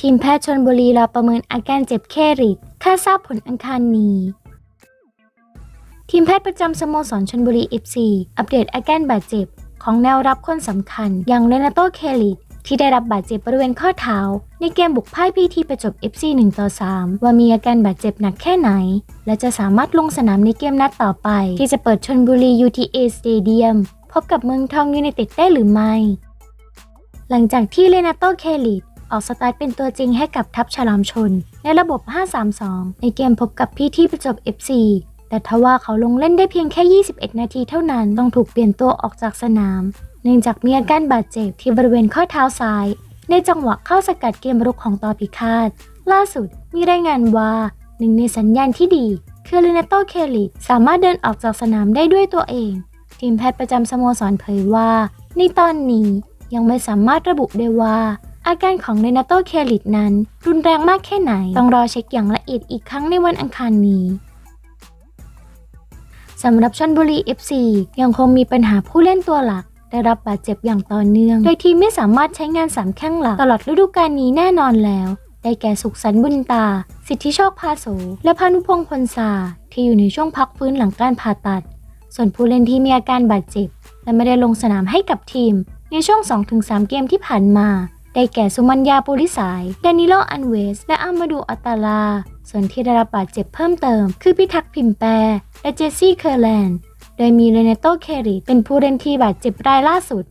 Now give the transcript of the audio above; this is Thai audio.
ทีมแพทย์ชนบุรีรอประเมินอาการเจ็บแค่ริดคาดทราบผลอังคารนี้ ทีมแพทย์ประจำสโมสรชนบุรี FC อัปเดตอาการบาดเจ็บของแนวรับคนสำคัญ อย่างเรนาโตเคลิตที่ได้รับบาดเจ็บบริเวณข้อเท้า ในเกมบุกพ่ายพีทีประจบ FC 1ต่อ3ว่ามีอาการบาดเจ็บหนักแค่ไหน และจะสามารถลงสนามในเกมนัดต่อไป ที่จะเปิดชนบุรี UTA Stadium พบกับเมืองทองยูไนเต็ดได้หรือไม่ หลังจากที่เรนาโตเคลิตออกสตาร์ทเป็นตัวจริงให้กับทัพฉลามชน ในระบบ 5-3-2 ในเกมพบกับพี่ทีประจบ FC แต่ทว่าเขาลงเล่นได้เพียงแค่ 21 นาทีเท่านั้นต้องถูกเปลี่ยนตัวออกจากสนาม เนื่องจากมีอาการบาดเจ็บที่บริเวณข้อเท้าซ้าย ในจังหวะเข้าสกัดเกมรุกของตอพิฆาตล่าสุดมีรายงานว่าหนึ่งในสัญญาณที่ดี คือเรเนโตเคลิสามารถเดินออกจากสนามได้ด้วยตัวเอง ทีมแพทย์ประจำสโมสรเผยว่า ในตอนนี้ ยังไม่สามารถระบุได้ว่า อาการของเรนาโตเคลิตนั้น รุนแรงมากแค่ไหน ต้องรอเช็คอย่างละเอียดอีกครั้งในวันอังคารนี้สำหรับชนบุรี FC ยังคงมีปัญหาผู้เล่นตัวหลัก ได้รับบาดเจ็บอย่างต่อเนื่อง โดยทีมไม่สามารถใช้งานสามแข้งหลัก ตลอดฤดูกาลนี้แน่นอนแล้ว ได้แก่สุขสันต์บุญตา สิทธิโชคพาโส และพานุพงศ์พลสาที่อยู่ในช่วงพักฟื้นหลังการผ่าตัด ส่วนผู้เล่นที่มีอาการบาดเจ็บ และไม่ได้ลงสนามให้กับทีม ในช่วง 2-3 เกมที่ผ่านมา ได้แก่สุมัญญาปุริสาย ดานิโลอันเวส และอามาดูอัตตาลา ส่วนที่ได้รับบาดเจ็บเพิ่มเติม คือพิทักษ์พิมแปร และเจสซี่เคอร์แลนด์ โดยมีเรเนโตเคริเป็นผู้เล่นที่บาดเจ็บรายล่าสุด